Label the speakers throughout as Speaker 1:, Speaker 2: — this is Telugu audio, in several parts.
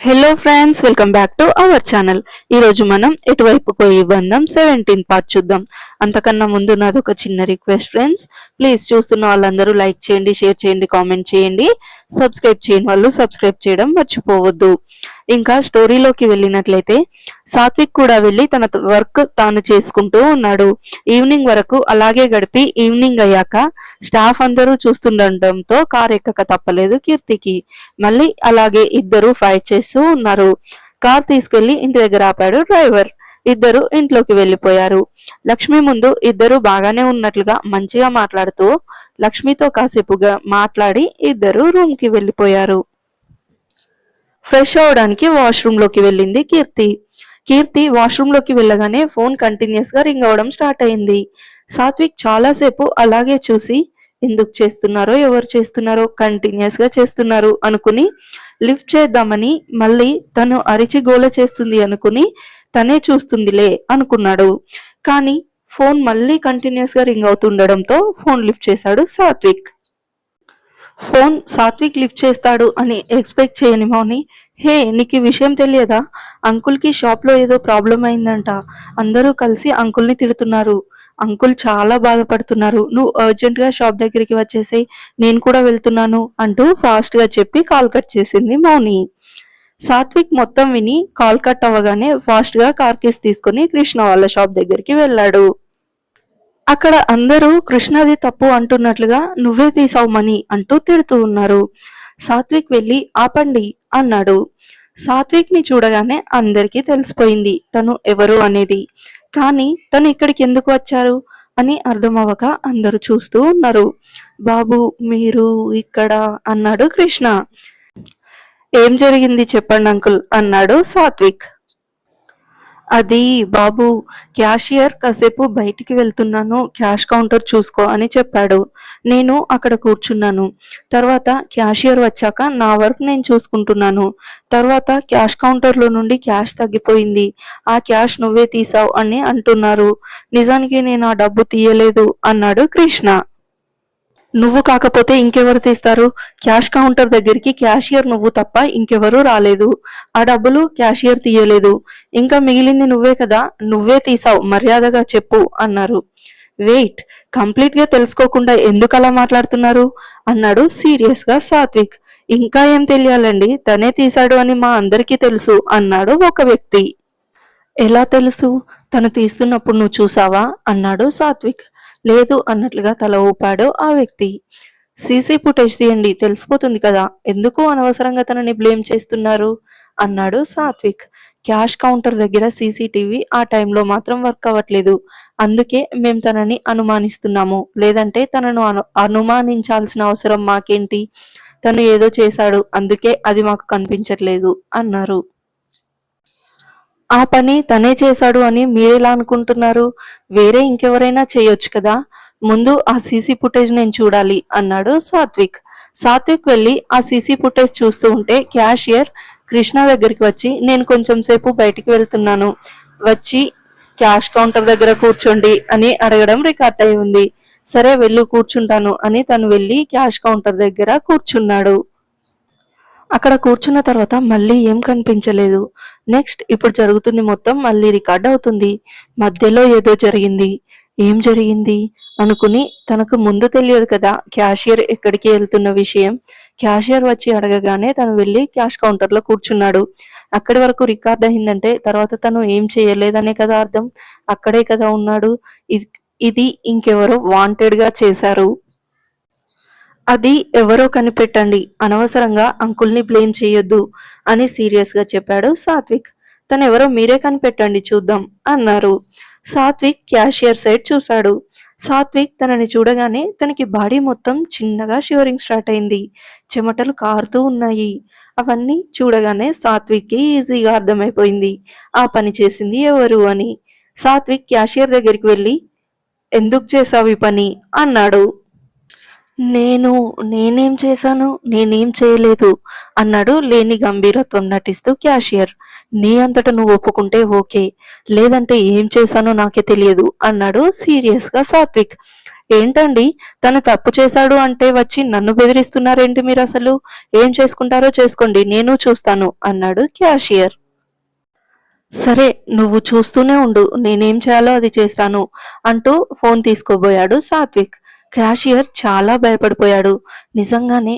Speaker 1: Hello friends welcome back to our channel ఈ రోజు మనం ఎటువైపుకో ఈ బంధం సెవెంటీన్ పార్ట్ చూద్దాం. అంతకన్నా ముందు నాది ఒక చిన్న రిక్వెస్ట్ ఫ్రెండ్స్ ప్లీజ్ చూస్తున్న వాళ్ళందరూ లైక్ చేయండి షేర్ చేయండి కామెంట్ చేయండి. సబ్స్క్రైబ్ చేయని వాళ్ళు సబ్స్క్రైబ్ చేయడం మర్చిపోవద్దు. ఇంకా స్టోరీలోకి వెళ్ళినట్లయితే సాత్విక్ కూడా వెళ్ళి తన వర్క్ తాను చేసుకుంటూ ఉన్నాడు. ఈవినింగ్ వరకు అలాగే గడిపి ఈవినింగ్ అయ్యాక స్టాఫ్ అందరూ చూస్తుండటంతో కార్ ఎక్కక తప్పలేదు కీర్తికి. మళ్ళీ అలాగే ఇద్దరు ఫైట్ చేస్తూ ఉన్నారు. కార్ తీసుకెళ్ళి ఇంటి దగ్గర ఆపాడు డ్రైవర్. ఇద్దరు ఇంట్లోకి వెళ్ళిపోయారు. లక్ష్మి ముందు ఇద్దరు బాగానే ఉన్నట్లుగా మంచిగా మాట్లాడుతూ లక్ష్మితో కాసేపుగా మాట్లాడి ఇద్దరు రూమ్కి వెళ్ళిపోయారు. ఫ్రెష్ అవడానికి వాష్రూమ్లోకి వెళ్ళింది కీర్తి. కీర్తి వాష్రూమ్లోకి వెళ్ళగానే ఫోన్ కంటిన్యూస్గా రింగ్ అవడం స్టార్ట్ అయింది. సాత్విక్ చాలాసేపు అలాగే చూసి ఎందుకు చేస్తున్నారో ఎవరు చేస్తున్నారో కంటిన్యూస్గా చేస్తున్నారు అనుకుని లిఫ్ట్ చేద్దామని మళ్ళీ తను అరిచి గోల చేస్తుంది అనుకుని తనే చూస్తుందిలే అనుకున్నాడు. కానీ ఫోన్ మళ్ళీ కంటిన్యూస్గా రింగ్ అవుతుండడంతో ఫోన్ లిఫ్ట్ చేశాడు సాత్విక్. ఫోన్ సాత్విక్ లిఫ్ట్ చేస్తాడు అని ఎక్స్పెక్ట్ చేయని మౌని హే నీకు ఈ విషయం తెలియదా? అంకుల్కి షాప్లో ఏదో ప్రాబ్లం అయిందంట. అందరూ కలిసి అంకుల్ని తిడుతున్నారు. అంకుల్ చాలా బాధపడుతున్నారు. నువ్వు అర్జెంట్గా షాప్ దగ్గరికి వచ్చేసేయ్ నేను కూడా వెళ్తున్నాను అంటూ ఫాస్ట్గా చెప్పి కాల్ కట్ చేసింది మౌని. సాత్విక్ మొత్తం విని కాల్ కట్ అవ్వగానే ఫాస్ట్గా కార్ కేస్ తీసుకుని కృష్ణ వాళ్ళ షాప్ దగ్గరికి వెళ్ళాడు. అక్కడ అందరూ కృష్ణది తప్పు అంటున్నట్లుగా నువ్వే తీసావు మని అంటూ తిడుతూ ఉన్నారు. సాత్విక్ వెళ్ళి ఆపండి అన్నాడు. సాత్విక్ని చూడగానే అందరికీ తెలిసిపోయింది తను ఎవరు అనేది. కానీ తను ఇక్కడికి ఎందుకు వచ్చారు అని అర్థమవ్వక అందరూ చూస్తూ ఉన్నారు. బాబు మీరు ఇక్కడ అన్నాడు కృష్ణ. ఏం జరిగింది చెప్పండి అంకుల్ అన్నాడు సాత్విక్. అది బాబు క్యాషియర్ కాసేపు బయటికి వెళ్తున్నాను క్యాష్ కౌంటర్ చూసుకో అని చెప్పాడు. నేను అక్కడ కూర్చున్నాను. తర్వాత క్యాషియర్ వచ్చాక నా వర్క్ నేను చూసుకుంటున్నాను. తర్వాత క్యాష్ కౌంటర్లో నుండి క్యాష్ తగ్గిపోయింది. ఆ క్యాష్ నువ్వే తీసావు అని అంటున్నారు. నిజానికి నేను ఆ డబ్బు తీయలేదు అన్నాడు కృష్ణ. నువ్వు కాకపోతే ఇంకెవరు తీస్తారు? క్యాష్ కౌంటర్ దగ్గరికి క్యాషియర్ నువ్వు తప్ప ఇంకెవరూ రాలేదు. ఆ డబ్బులు క్యాషియర్ తీయలేదు. ఇంకా మిగిలింది నువ్వే కదా నువ్వే తీసావు మర్యాదగా చెప్పు అన్నారు. వెయిట్ కంప్లీట్గా తెలుసుకోకుండా ఎందుకు అలా మాట్లాడుతున్నారు? అన్నాడు సీరియస్గా సాత్విక్. ఇంకా ఏం తెలియాలండి? తనే తీశాడు అని మా అందరికీ తెలుసు అన్నాడు ఒక వ్యక్తి. ఎలా తెలుసు? తను తీస్తున్నప్పుడు నువ్వు చూసావా? అన్నాడు సాత్విక్. లేదు అన్నట్లుగా తల ఊపాడు ఆ వ్యక్తి. సీసీ ఫుటేజ్ తీయండి తెలిసిపోతుంది కదా. ఎందుకు అనవసరంగా తనని బ్లేమ్ చేస్తున్నారు? అన్నాడు సాత్విక్. క్యాష్ కౌంటర్ దగ్గర సీసీటీవీ ఆ టైంలో మాత్రం వర్క్ అవ్వట్లేదు. అందుకే మేము తనని అనుమానిస్తున్నాము. లేదంటే తనను అను అనుమానించాల్సిన అవసరం మాకేంటి? తను ఏదో చేశాడు అందుకే అది మాకు కనిపించట్లేదు అన్నారు. ఆ పని తనే చేశాడు అని మీరెలా అనుకుంటున్నారు? వేరే ఇంకెవరైనా చేయొచ్చు కదా? ముందు ఆ సీసీ ఫుటేజ్ నేను చూడాలి అన్నాడు సాత్విక్. సాత్విక్ వెళ్ళి ఆ సీసీ ఫుటేజ్ చూస్తూ ఉంటే క్యాషియర్ కృష్ణ దగ్గరికి వచ్చి నేను కొంచెం సేపు బయటికి వెళ్తున్నాను. వచ్చి క్యాష్ కౌంటర్ దగ్గర కూర్చోండి అని అడగడం రికార్డ్ అయి ఉంది. సరే వెళ్ళు కూర్చుంటాను అని తను వెళ్ళి క్యాష్ కౌంటర్ దగ్గర కూర్చున్నాడు. అక్కడ కూర్చున్న తర్వాత మళ్ళీ ఏం కనిపించలేదు. నెక్స్ట్ ఇప్పుడు జరుగుతుంది మొత్తం మళ్ళీ రికార్డ్ అవుతుంది. మధ్యలో ఏదో జరిగింది. ఏం జరిగింది? అనుకుని తనకు ముందు తెలియదు కదా క్యాషియర్ ఎక్కడికి వెళ్తున్న విషయం. క్యాషియర్ వచ్చి అడగగానే తను వెళ్ళి క్యాష్ కౌంటర్లో కూర్చున్నాడు. అక్కడి వరకు రికార్డ్ అయిందంటే తర్వాత తను ఏం చేయలేదనే కదా అర్థం. అక్కడే కదా ఉన్నాడు. ఇది ఇది ఇంకెవరో వాంటెడ్గా చేశారు. అది ఎవరో కనిపెట్టండి. అనవసరంగా అంకుల్ని బ్లేమ్ చేయొద్దు అని సీరియస్గా చెప్పాడు సాత్విక్. తను ఎవరో మీరే కనిపెట్టండి చూద్దాం అన్నారు. సాత్విక్ క్యాషియర్ సైడ్ చూశాడు. సాత్విక్ తనని చూడగానే తనకి బాడీ మొత్తం చిన్నగా షివరింగ్ స్టార్ట్ అయింది. చెమటలు కారుతూ ఉన్నాయి. అవన్నీ చూడగానే సాత్విక్కి ఈజీగా అర్థమైపోయింది. ఆ పని చేసింది ఎవరు అని. సాత్విక్ క్యాషియర్ దగ్గరికి వెళ్ళి ఎందుకు చేశావు ఈ పని? అన్నాడు. నేను నేనేం చేశాను? నేనేం చేయలేదు అన్నాడు లేని గంభీరత్వం నటిస్తూ క్యాషియర్. నీ అంతట నువ్వు ఒప్పుకుంటే ఓకే. లేదంటే ఏం చేశానో నాకే తెలియదు అన్నాడు సీరియస్గా సాత్విక్. ఏంటండి? తను తప్పు చేశాడు అంటే వచ్చి నన్ను బెదిరిస్తున్నారేంటి మీరు అసలు? ఏం చేసుకుంటారో చేసుకోండి నేను చూస్తాను అన్నాడు క్యాషియర్. సరే నువ్వు చూస్తూనే ఉండు నేనేం చేయాలో అది చేస్తాను అంటూ ఫోన్ తీసుకోబోయాడు సాత్విక్. క్యాషియర్ చాలా భయపడిపోయాడు. నిజంగానే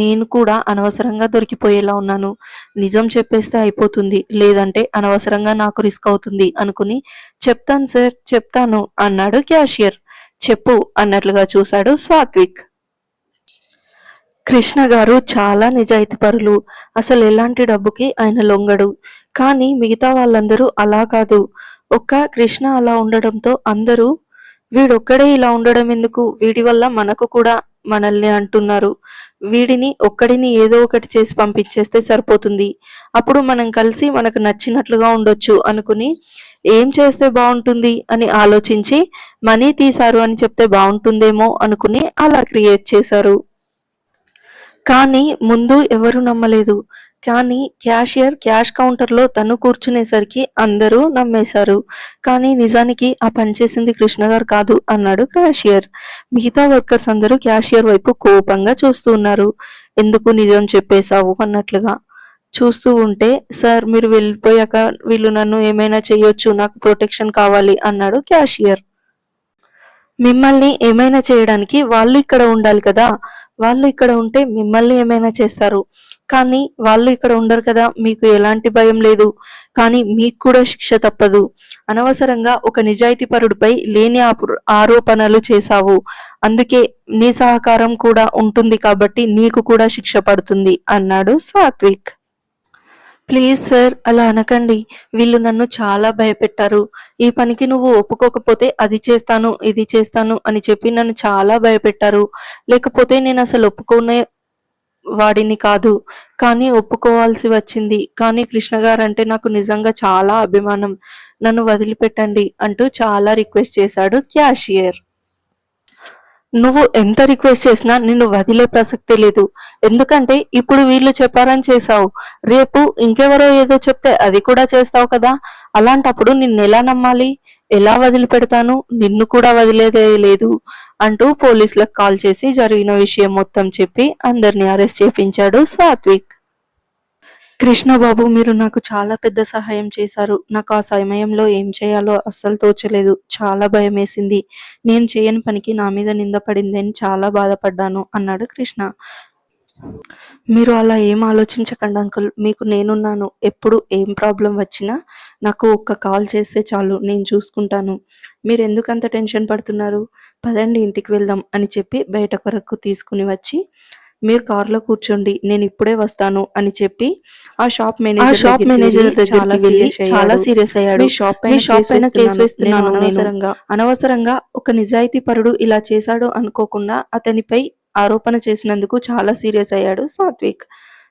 Speaker 1: నేను కూడా అనవసరంగా దొరికిపోయేలా ఉన్నాను. నిజం చెప్పేస్తే అయిపోతుంది. లేదంటే అనవసరంగా నాకు రిస్క్ అవుతుంది అనుకుని చెప్తాను సార్ చెప్తాను అన్నాడు క్యాషియర్. చెప్పు అన్నట్లుగా చూశాడు సాత్విక్. కృష్ణ గారు చాలా నిజాయితీపరులు అసలు ఎలాంటి డబ్బుకి ఆయన లొంగడు. కానీ మిగతా వాళ్ళందరూ అలా కాదు. ఒక్క కృష్ణ అలా ఉండడంతో అందరూ వీడొక్కడే ఇలా ఉండడం ఎందుకు? వీడి వల్ల మనకు కూడా మనల్ని అంటున్నారు. వీడిని ఒక్కడిని ఏదో ఒకటి చేసి పంపించేస్తే సరిపోతుంది. అప్పుడు మనం కలిసి మనకు నచ్చినట్లుగా ఉండొచ్చు అనుకుని ఏం చేస్తే బాగుంటుంది అని ఆలోచించి మనీ తీశారు అని చెప్తే బాగుంటుందేమో అనుకుని అలా క్రియేట్ చేశారు. కానీ ముందు ఎవరు నమ్మలేదు. కానీ క్యాషియర్ క్యాష్ కౌంటర్లో తను కూర్చునేసరికి అందరూ నమ్మేశారు. కానీ నిజానికి ఆ పనిచేసింది కృష్ణ గారు కాదు అన్నాడు క్యాషియర్. మిగతా వర్కర్స్ అందరూ క్యాషియర్ వైపు కోపంగా చూస్తూ ఉన్నారు. ఎందుకు నిజం చెప్పేశావు అన్నట్లుగా. చూస్తూ ఉంటే సార్ మీరు వెళ్ళిపోయాక వీళ్ళు నన్ను ఏమైనా చేయొచ్చు నాకు ప్రొటెక్షన్ కావాలి అన్నాడు క్యాషియర్. మిమ్మల్ని ఏమైనా చేయడానికి వాళ్ళు ఇక్కడ ఉండాలి కదా. వాళ్ళు ఇక్కడ ఉంటే మిమ్మల్ని ఏమైనా చేస్తారు. కానీ వాళ్ళు ఇక్కడ ఉండరు కదా మీకు ఎలాంటి భయం లేదు. కానీ మీకు కూడా శిక్ష తప్పదు. అనవసరంగా ఒక నిజాయితీ పరుడిపై లేని ఆరోపణలు చేశావు. అందుకే నీ సహకారం కూడా ఉంటుంది కాబట్టి నీకు కూడా శిక్ష పడుతుంది అన్నాడు సాత్విక్. ప్లీజ్ సార్ అలా అనకండి. వీళ్ళు నన్ను చాలా భయపెట్టారు. ఈ పనికి నువ్వు ఒప్పుకోకపోతే అది చేస్తాను ఇది చేస్తాను అని చెప్పి నన్ను చాలా భయపెట్టారు. లేకపోతే నేను అసలు ఒప్పుకునే వాడిని కాదు. కానీ ఒప్పుకోవాల్సి వచ్చింది. కానీ కృష్ణ గారు అంటే నాకు నిజంగా చాలా అభిమానం. నన్ను వదిలిపెట్టండి అంటూ చాలా రిక్వెస్ట్ చేశాడు క్యాషియర్. నువ్వు ఎంత రిక్వెస్ట్ చేసినా నిన్ను వదిలే ప్రసక్తే లేదు. ఎందుకంటే ఇప్పుడు వీళ్ళు చెప్పారని చేశావు. రేపు ఇంకెవరో ఏదో చెప్తే అది కూడా చేస్తావు కదా? అలాంటప్పుడు నిన్ను ఎలా నమ్మాలి? ఎలా వదిలిపెడతాను? నిన్ను కూడా వదిలేదే లేదు అంటూ పోలీసులకు కాల్ చేసి జరిగిన విషయం మొత్తం చెప్పి అందరిని అరెస్ట్ చేపించాడు సాత్విక్. కృష్ణబాబు మీరు నాకు చాలా పెద్ద సహాయం చేశారు. నాకు ఆ సమయంలో ఏం చేయాలో అస్సలు తోచలేదు. చాలా భయం వేసింది నేను చేయని పనికి నా మీద నింద పడింది అని చాలా బాధపడ్డాను అన్నాడు కృష్ణ. మీరు అలా ఏం ఆలోచించకండి అంకుల్. మీకు నేనున్నాను. ఎప్పుడు ఏం ప్రాబ్లం వచ్చినా నాకు ఒక్క కాల్ చేస్తే చాలు. నేను చూసుకుంటాను. మీరు ఎందుకంత అంత టెన్షన్ పడుతున్నారు? పదండి ఇంటికి వెళ్దాం అని చెప్పి బయట కొరకు తీసుకుని వచ్చి మీరు కార్లో కూర్చోండి నేను ఇప్పుడే వస్తాను అని చెప్పి ఆ షాప్ మేనేజర్ షాప్ మేనేజర్ చాలా సీరియస్ చాలా సీరియస్ అయ్యాడు. షాప్ పైన షాప్ పైన కేసు వేస్తున్నాను అనవసరంగా అనవసరంగా ఒక నిజాయితీ పరుడు ఇలా చేశాడు అనుకోకుండా అతనిపై ఆరోపణ చేసినందుకు చాలా సీరియస్ అయ్యాడు సాత్విక్.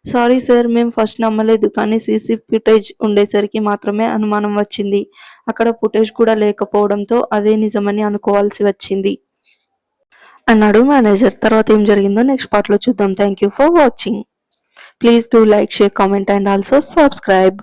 Speaker 1: సారీ సార్ మేము ఫస్ట్ నమ్మలేదు కానీ సీసీ ఫుటేజ్ ఉండేసరికి మాత్రమే అనుమానం వచ్చింది. అక్కడ ఫుటేజ్ కూడా లేకపోవడంతో అదే నిజమని అనుకోవాల్సి వచ్చింది. అన్నాడు మేనేజర్ తర్వాత ఏం జరిగిందో నెక్స్ట్ పార్ట్లో చూద్దాం. Thank you for watching please do like share comment and also subscribe